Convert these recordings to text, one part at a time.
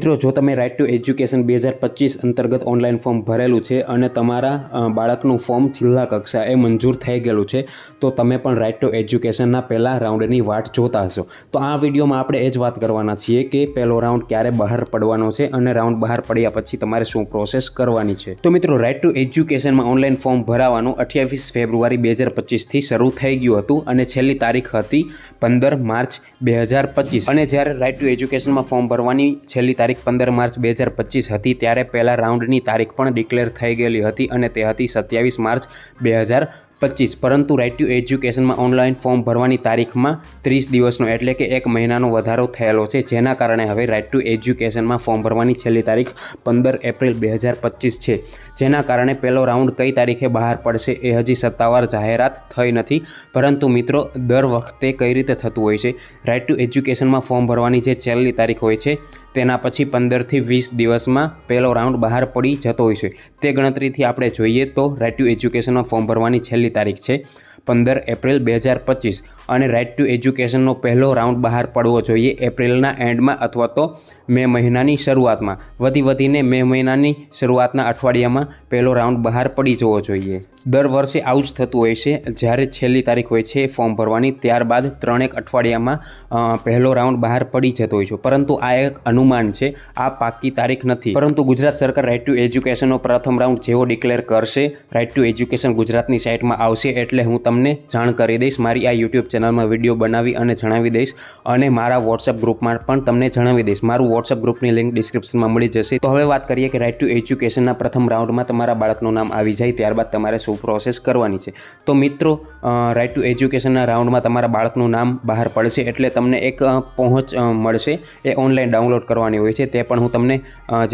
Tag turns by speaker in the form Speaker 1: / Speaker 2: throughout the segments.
Speaker 1: મિત્રો, જો તમે રાઇટ ટુ એજ્યુકેશન બે હજાર પચીસ અંતર્ગત ઓનલાઈન ફોર્મ ભરેલું છે અને તમારા બાળકનું ફોર્મ જિલ્લા કક્ષાએ મંજૂર થઈ ગયેલું છે, તો તમે પણ રાઇટ ટુ એજ્યુકેશનના પહેલા રાઉન્ડની વાટ જોતા હશો. તો આ વિડીયોમાં આપણે એ જ વાત કરવાના છીએ કે પહેલો રાઉન્ડ ક્યારે બહાર પડવાનો છે અને રાઉન્ડ બહાર પડ્યા પછી તમારે શું પ્રોસેસ કરવાની છે. તો મિત્રો રાઇટ ટુ એજ્યુકેશનમાં ઓનલાઈન ફોર્મ ભરાવાનું અઠ્યાવીસ ફેબ્રુઆરી બે હજાર પચીસથી શરૂ થઈ ગયું હતું અને છેલ્લી તારીખ હતી પંદર માર્ચ બે હજાર પચીસ. અને જ્યારે રાઇટ ટુ એજ્યુકેશનમાં ફોર્મ ભરવાની છેલ્લી તારીખ પંદર માર્ચ બે હજાર પચીસ હતી ત્યારે પહેલા રાઉન્ડની તારીખ પણ ડિક્લેર થઈ ગયેલી હતી અને તે હતી સત્યાવીસ માર્ચ બે હજાર પચીસ. પરંતુ રાઇટ ટુ એજ્યુકેશનમાં ઓનલાઈન ફોર્મ ભરવાની તારીખમાં ત્રીસ દિવસનો એટલે કે એક મહિનાનો વધારો થયેલો છે. જેના કારણે હવે રાઇટ ટુ એજ્યુકેશનમાં ફોર્મ ભરવાની છેલ્લી તારીખ પંદર એપ્રિલ બે હજાર પચીસ છે. જેના કારણે પહેલો રાઉન્ડ કઈ તારીખે બહાર પડશે એ હજી સત્તાવાર જાહેરાત થઈ નથી. પરંતુ મિત્રો, દર વખતે કઈ રીતે થતું હોય છે? રાઇટ ટુ એજ્યુકેશનમાં ફોર્મ ભરવાની જે છેલ્લી તારીખ હોય છે તેના પછી પંદરથી વીસ દિવસમાં પહેલો રાઉન્ડ બહાર પડી જતો હોય છે. તે ગણતરીથી આપણે જોઈએ તો રાઇટ ટુ એજ્યુકેશનમાં ફોર્મ ભરવાની છેલ્લી તારીખ છે. પંદર એપ્રિલ બે હજાર પચીસ. અને રાઇટ ટુ એજ્યુકેશનનો પહેલો રાઉન્ડ બહાર પડવો જોઈએ એપ્રિલના એન્ડમાં અથવા તો મે મહિનાની શરૂઆતમાં. વધી વધીને મે મહિનાની શરૂઆતના અઠવાડિયામાં પહેલો રાઉન્ડ બહાર પડી જવો જોઈએ. દર વર્ષે આવું જ થતું હોય છે. જ્યારે છેલ્લી તારીખ હોય છે ફોર્મ ભરવાની, ત્યારબાદ ત્રણેક અઠવાડિયામાં પહેલો રાઉન્ડ બહાર પડી જતો હોય છે. પરંતુ આ એક અનુમાન છે. આ પાકી તારીખ નથી. પરંતુ ગુજરાત સરકાર રાઇટ ટુ એજ્યુકેશનનો પ્રથમ રાઉન્ડ જેવો ડિક્લેર કરશે. રાઇટ ટુ એજ્યુકેશન ગુજરાતની સાઇટમાં આવશે એટલે હું તમને જાણ કરી દઈશ. મારી આ યુટ્યુબ ચેનલમાં વીડિયો બનાવી અને જણાવી દઈશ અને મારા વોટ્સઅપ ગ્રુપમાં પણ તમને જણાવી દઈશ. મારું વોટ્સઅપ ગ્રુપની લિંક ડિસ્ક્રિપ્શનમાં મળી જશે. તો હવે વાત કરીએ કે રાઇટ ટુ એજ્યુકેશનના પ્રથમ રાઉન્ડમાં તમારા બાળકનું નામ આવી જાય ત્યારબાદ તમારે શું પ્રોસેસ કરવાની છે. તો મિત્રો રાઇટ ટુ એજ્યુકેશનના રાઉન્ડમાં તમારા બાળકનું નામ બહાર પડશે એટલે તમને એક પહોંચ મળશે. એ ઓનલાઈન ડાઉનલોડ કરવાની હોય છે. તે પણ હું તમને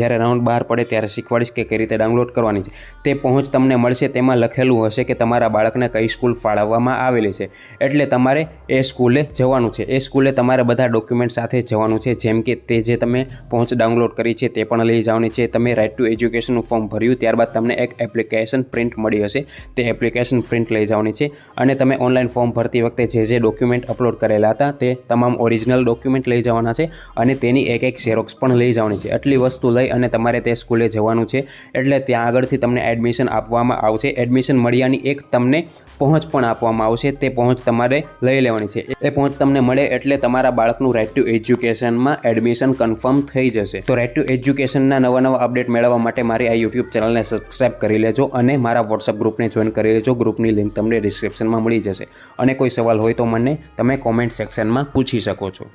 Speaker 1: જ્યારે રાઉન્ડ બહાર પડે ત્યારે શીખવાડીશ કે કઈ રીતે ડાઉનલોડ કરવાની છે. તે પહોંચ તમને મળશે. તેમાં લખેલું હશે કે તમારા બાળકને કઈ સ્કૂલ ફાળવવામાં આવેલી છે. એટલે તમારે એ સ્કૂલે જવાનું છે. એ સ્કૂલે તમારે બધા ડોક્યુમેન્ટ સાથે જવાનું છે. જેમ કે તે જે તમે પહોંચ ડાઉનલોડ કરી છે તે પણ લઈ જવાની છે. તમે રાઇટ ટુ એજ્યુકેશનનું ફોર્મ ભર્યું ત્યારબાદ તમને એક એપ્લિકેશન પ્રિન્ટ મળી હશે. તે એપ્લિકેશન પ્રિન્ટ લઈ જવાની છે. અને તમે ઓનલાઈન ફોર્મ ભરતી વખતે જે જે ડોક્યુમેન્ટ અપલોડ કરેલા હતા તે તમામ ઓરિજિનલ ડોક્યુમેન્ટ લઈ જવાના છે અને તેની એક એક ઝેરોક્સ પણ લઈ જવાની છે. આટલી વસ્તુ લઈ અને તમારે તે સ્કૂલે જવાનું છે. એટલે ત્યાં આગળથી તમને એડમિશન આપવામાં આવશે. એડમિશન મળ્યાની એક તમને પહોંચ પણ આપવામાં આવશે, તે પહોંચ તમારે લઈ લેવાની છે. એ પહોંચ તમને મળે એટલે તમારા બાળકનું રાઇટ ટુ એજ્યુકેશનમાં એડમિશન કન્ફર્મ થઈ જશે. તો રાઇટ ટુ એજ્યુકેશનના નવા નવા અપડેટ મેળવવા માટે મારી આ યુટ્યુબ ચેનલને સબસ્ક્રાઇબ કરી લેજો અને મારા વોટ્સઅપ ગ્રુપને જોઈન કરી લેજો. ગ્રુપની લિંક તમને ડિસ્ક્રિપ્શનમાં મળી જશે. અને કોઈ સવાલ હોય તો મને તમે કોમેન્ટ સેક્શનમાં પૂછી શકો છો.